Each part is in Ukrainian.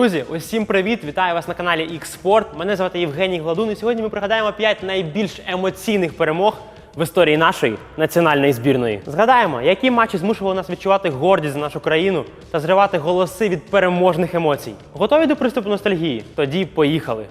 Друзі, усім привіт! Вітаю вас на каналі X-Sport. Мене звати Євгеній Гладун. І сьогодні ми пригадаємо 5 найбільш емоційних перемог в історії нашої національної збірної. Згадаємо, які матчі змушували нас відчувати гордість за нашу країну та зривати голоси від переможних емоцій. Готові до приступу ностальгії? Тоді поїхали.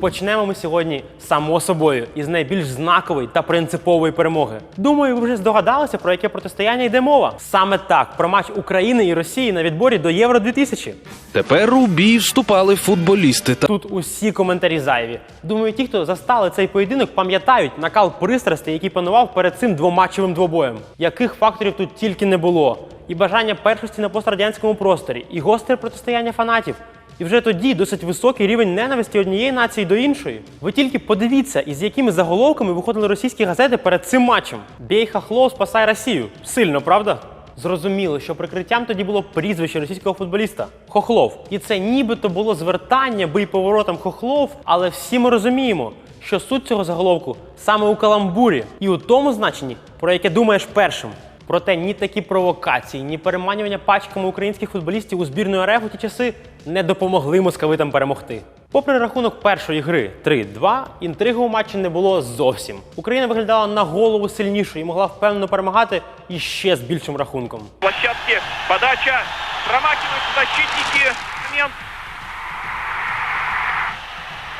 Почнемо ми сьогодні само собою із найбільш знакової та принципової перемоги. Думаю, ви вже здогадалися, про яке протистояння йде мова. Саме так про матч України і Росії на відборі до Євро 2000. Тепер у бій вступали футболісти та Тут усі коментарі зайві. Думаю, ті, хто застали цей поєдинок, пам'ятають накал пристрасти, який панував перед цим двоматчевим двобоєм. Яких факторів тут тільки не було. І бажання першості на пострадянському просторі, і гостре протистояння фанатів. І вже тоді досить високий рівень ненависті однієї нації до іншої. Ви тільки подивіться, із якими заголовками виходили російські газети перед цим матчем. Бій Хахлов, спасай Росію. Сильно, правда? Зрозуміло, що прикриттям тоді було прізвище російського футболіста Хохлов. І це нібито було звертання бий поворотом Хохлов, але всі ми розуміємо, що суть цього заголовку саме у каламбурі і у тому значенні, про яке думаєш першим. Проте ні такі провокації, ні переманювання пачками українських футболістів у збірну РФ у ті часи не допомогли московитам перемогти. Попри рахунок першої гри 3-2, інтриги у матчі не було зовсім. Україна виглядала на голову сильнішою і могла впевнено перемагати іще з більшим рахунком. площадке. Подача. Промахивают защитники.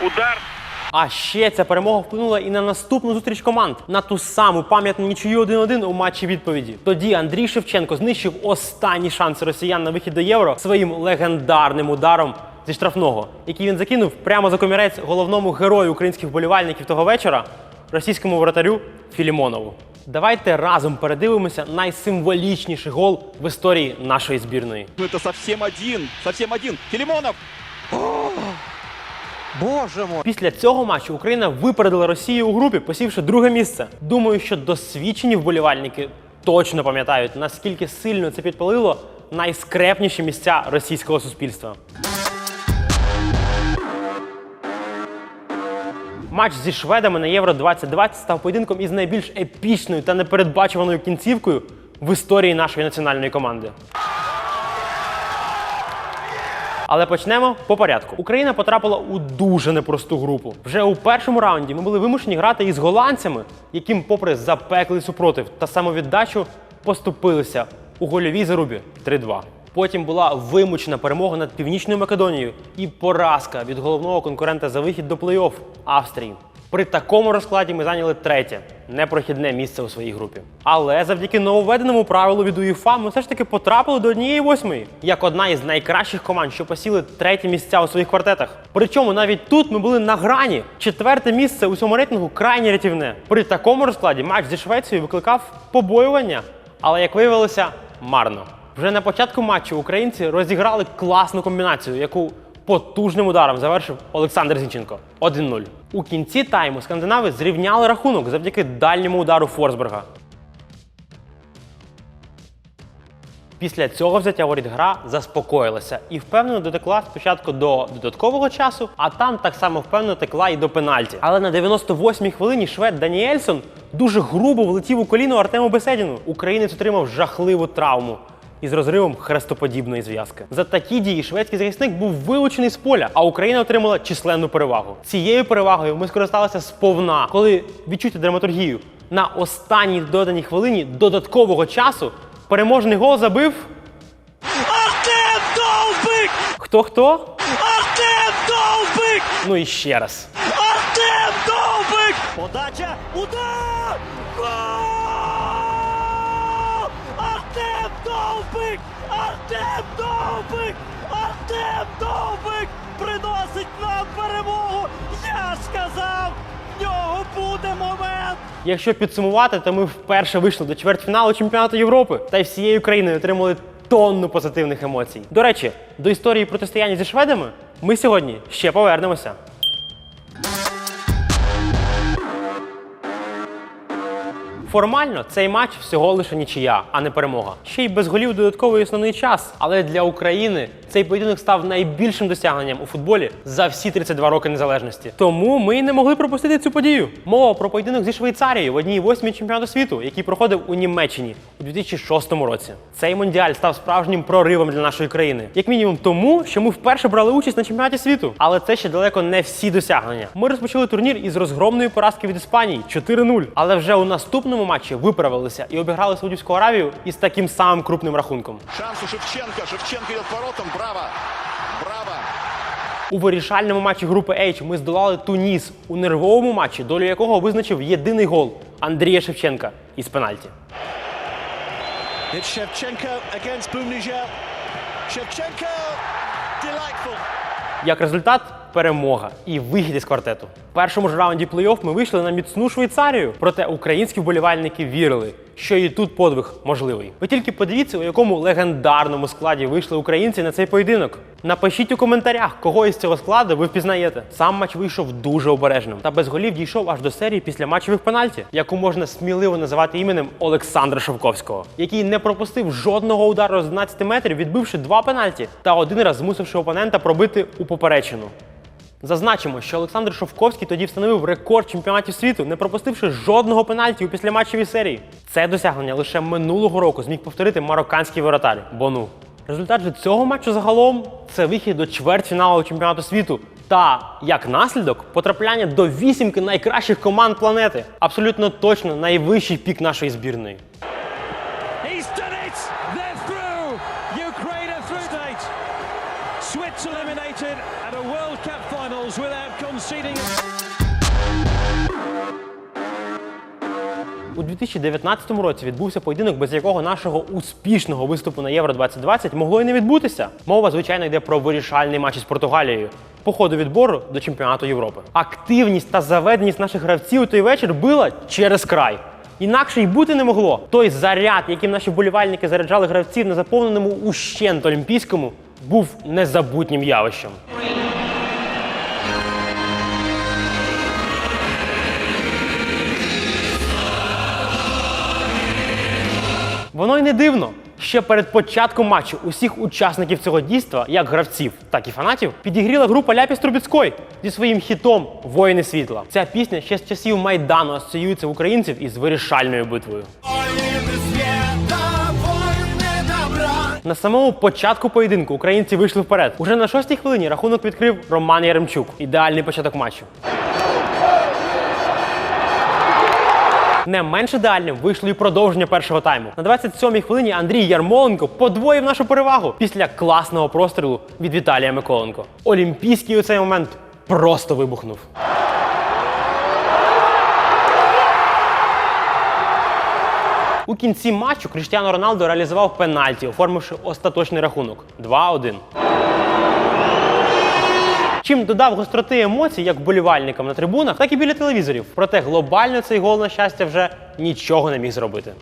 Удар. А ще ця перемога вплинула і на наступну зустріч команд на ту саму пам'ятну нічию 1-1 у матчі відповіді. Тоді Андрій Шевченко знищив останні шанси росіян на вихід до євро своїм легендарним ударом зі штрафного, який він закинув прямо за комірець головному герою українських вболівальників того вечора російському воротарю Філімонову. Давайте разом передивимося найсимволічніший гол в історії нашої збірної. Ну это совсем один, совсем один. Филимонов! Боже мой! Після цього матчу Україна випередила Росію у групі, посівши друге місце. Думаю, що досвідчені вболівальники точно пам'ятають, наскільки сильно це підпалило найскрепніші місця російського суспільства. Матч зі шведами на Євро 2020 став поєдинком із найбільш епічною та непередбачуваною кінцівкою в історії нашої національної команди. Але почнемо по порядку. Україна потрапила у дуже непросту групу. Вже у першому раунді ми були вимушені грати із голландцями, яким, попри запеклий супротив та самовіддачу, поступилися у гольовій зарубі 3-2. Потім була вимучена перемога над Північною Македонією і поразка від головного конкурента за вихід до плей-офф Австрії. При такому розкладі ми зайняли третє непрохідне місце у своїй групі. Але завдяки нововведеному правилу від УЄФА ми все ж таки потрапили до однієї восьмої, як одна із найкращих команд, що посіли треті місця у своїх квартетах. Причому навіть тут ми були на грані. Четверте місце у цьому рейтингу крайне рятівне. При такому розкладі матч зі Швецією викликав побоювання, але як виявилося, марно. Вже на початку матчу українці розіграли класну комбінацію, яку потужним ударом завершив Олександр Зінченко 1-0. У кінці тайму скандинави зрівняли рахунок завдяки дальньому удару Форсберга. Після цього взяття воріт гра заспокоїлася і впевнено дотекла спочатку до додаткового часу, а там так само впевнено текла і до пенальті. Але на 98-й хвилині швед Даніельсон дуже грубо влетів у коліно Артему Беседіну. Українець отримав жахливу травму. Із розривом хрестоподібної зв'язки за такі дії шведський захисник був вилучений з поля, а Україна отримала численну перевагу. Цією перевагою ми скористалися сповна, коли відчути драматургію на останній доданій хвилині додаткового часу переможний гол забив Артем Довбик! хто хто? Артем Довбик! Ну і ще раз. Артем Довбик! Подача! Удар! Гол! Артем Довбик! Артем Довбик! Приносить нам перемогу! Я сказав! В нього буде момент! Якщо підсумувати, то ми вперше вийшли до чвертьфіналу чемпіонату Європи та й всією країною отримали тонну позитивних емоцій. До речі, до історії протистояння зі шведами ми сьогодні ще повернемося. Формально цей матч всього лише нічия, а не перемога. Ще й без голів додатковий основний час. Але для України цей поєдинок став найбільшим досягненням у футболі за всі 32 роки незалежності. Тому ми й не могли пропустити цю подію. Мова про поєдинок зі Швейцарією в одній восьмій чемпіонату світу, який проходив у Німеччині у 2006 році. Цей мундіаль став справжнім проривом для нашої країни, як мінімум тому, що ми вперше брали участь на чемпіонаті світу. Але це ще далеко не всі досягнення. Ми розпочали турнір із розгромної поразки від Іспанії 4-0. Але вже у наступному матчі виправилися і обіграли Саудівську Аравію із таким самим крупним рахунком. Шанс у Шевченко. Шевченко идет к. Браво. Браво. У вирішальному матчі групи H ми здолали Туніс у нервовому матчі, долю якого визначив єдиний гол Андрія Шевченка із пенальті. Shevchenko, delightful. Як результат перемога і вихід із квартету. В першому ж раунді плей-офф ми вийшли на міцну Швейцарію. Проте українські вболівальники вірили, що і тут подвиг можливий. Ви тільки подивіться, у якому легендарному складі вийшли українці на цей поєдинок. Напишіть у коментарях, кого із цього складу ви впізнаєте. Сам матч вийшов дуже обережним та без голів дійшов аж до серії після матчевих пенальті, яку можна сміливо називати іменем Олександра Шовковського, який не пропустив жодного удару з 12 метрів, відбивши два пенальті та один раз змусивши опонента пробити у поперечину. Зазначимо, що Олександр Шовковський тоді встановив рекорд чемпіонатів світу, не пропустивши жодного пенальті у післяматчевій серії. Це досягнення лише минулого року зміг повторити марокканський воротар Бону. Результат же цього матчу загалом це вихід до чвертьфіналу чемпіонату світу. Та як наслідок потрапляння до вісімки найкращих команд планети. Абсолютно точно найвищий пік нашої збірної. Swiss eliminated at a World Cup finals without conceding. У 2019 році відбувся поєдинок, без якого нашого успішного виступу на Євро 2020 могло і не відбутися. Мова, звичайно, йде про вирішальний матч із Португалією. По ходу відбору до чемпіонату Європи. Активність та заведеність наших гравців той вечір била через край. Інакше й бути не могло. Той заряд, яким наші вболівальники заряджали гравців на заповненому ущент олімпійському, був незабутнім явищем. Воно й не дивно. Ще перед початком матчу усіх учасників цього дійства, як гравців, так і фанатів, підігріла група Ляпіс Трубіцької зі своїм хітом Воїни світла. Ця пісня ще з часів Майдану асоціюється в українців із вирішальною битвою. На самому початку поєдинку українці вийшли вперед. Уже на шостій хвилині рахунок відкрив Роман Яремчук. Ідеальний початок матчу. Не менш ідеальним вийшло і продовження першого тайму. На 27-й хвилині Андрій Ярмоленко подвоїв нашу перевагу після класного прострілу від Віталія Миколенко. Олімпійський у цей момент просто вибухнув. У кінці матчу Кріштіано Роналдо реалізував пенальті, оформивши остаточний рахунок 2-1. Чим додав гостроти емоцій як болівальникам на трибунах, так і біля телевізорів. Проте глобально цей гол, на щастя, вже нічого не міг зробити.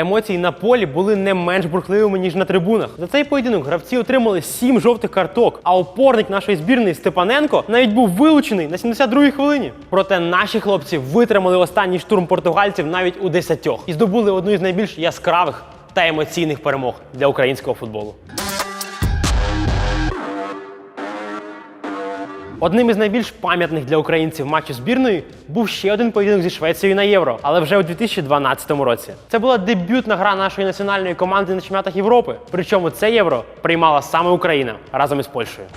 Емоції на полі були не менш бурхливими, ніж на трибунах. За цей поєдинок гравці отримали сім жовтих карток, а опорник нашої збірної Степаненко навіть був вилучений на 72-й хвилині. Проте наші хлопці витримали останній штурм португальців навіть у десятьох і здобули одну із найбільш яскравих та емоційних перемог для українського футболу. Одним із найбільш пам'ятних для українців матчів збірної був ще один поєдинок зі Швецією на євро, але вже у 2012 році. Це була дебютна гра нашої національної команди на чемпіонатах Європи. Причому це євро приймала саме Україна разом із Польщею.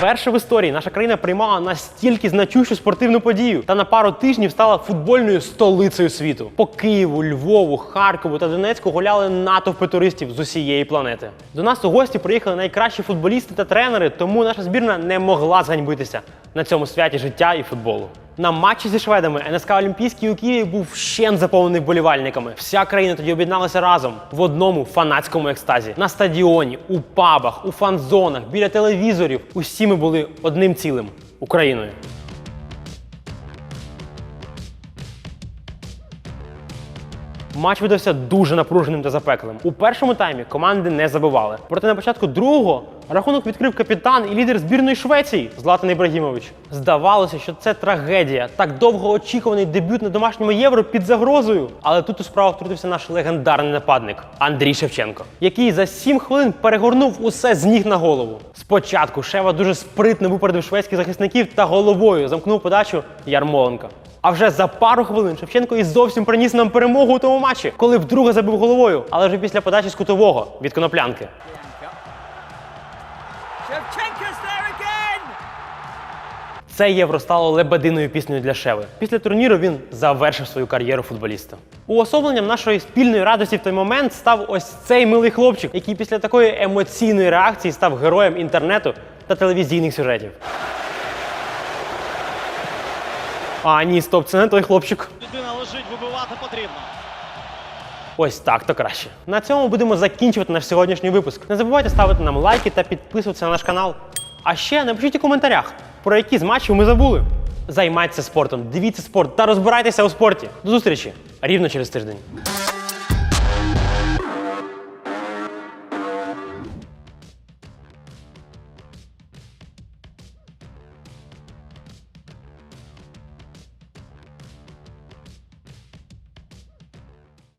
Перше в історії наша країна приймала настільки значущу спортивну подію та на пару тижнів стала футбольною столицею світу. По Києву, Львову, Харкову та Донецьку гуляли натовпи туристів з усієї планети. До нас у гості приїхали найкращі футболісти та тренери, тому наша збірна не могла зганьбитися на цьому святі життя і футболу. На матчі зі шведами НСК Олімпійський у Києві був вщент заповнений вболівальниками. Вся країна тоді об'єдналася разом в одному фанатському екстазі. На стадіоні, у пабах, у фан-зонах, біля телевізорів. Усі ми були одним цілим Україною. Матч видався дуже напруженим та запеклим. У першому таймі команди не забивали. Проте на початку другого рахунок відкрив капітан і лідер збірної Швеції Златан Ібрагімович. Здавалося, що це трагедія. Так довго очікуваний дебют на домашньому євро під загрозою. Але тут у справу втрутився наш легендарний нападник Андрій Шевченко, який за 7 хвилин перегорнув усе з ніг на голову. Спочатку Шева дуже спритно випередив шведських захисників та головою замкнув подачу Ярмоленка. А вже за пару хвилин Шевченко і зовсім приніс нам перемогу у тому матчі, коли вдруге забив головою, але вже після подачі з кутового від коноплянки. Це євро стало лебединою піснею для Шеви. Після турніру він завершив свою кар'єру футболіста. Уособленням нашої спільної радості в той момент став ось цей милий хлопчик, який після такої емоційної реакції став героєм інтернету та телевізійних сюжетів. А ні, стоп, це не той хлопчик. Людина лежить, вибивати потрібно. Ось так то краще. На цьому будемо закінчувати наш сьогоднішній випуск. Не забувайте ставити нам лайки та підписуватися на наш канал. А ще напишіть у коментарях, про які з матчів ми забули. Займайтеся спортом, дивіться спорт та розбирайтеся у спорті. До зустрічі рівно через тиждень.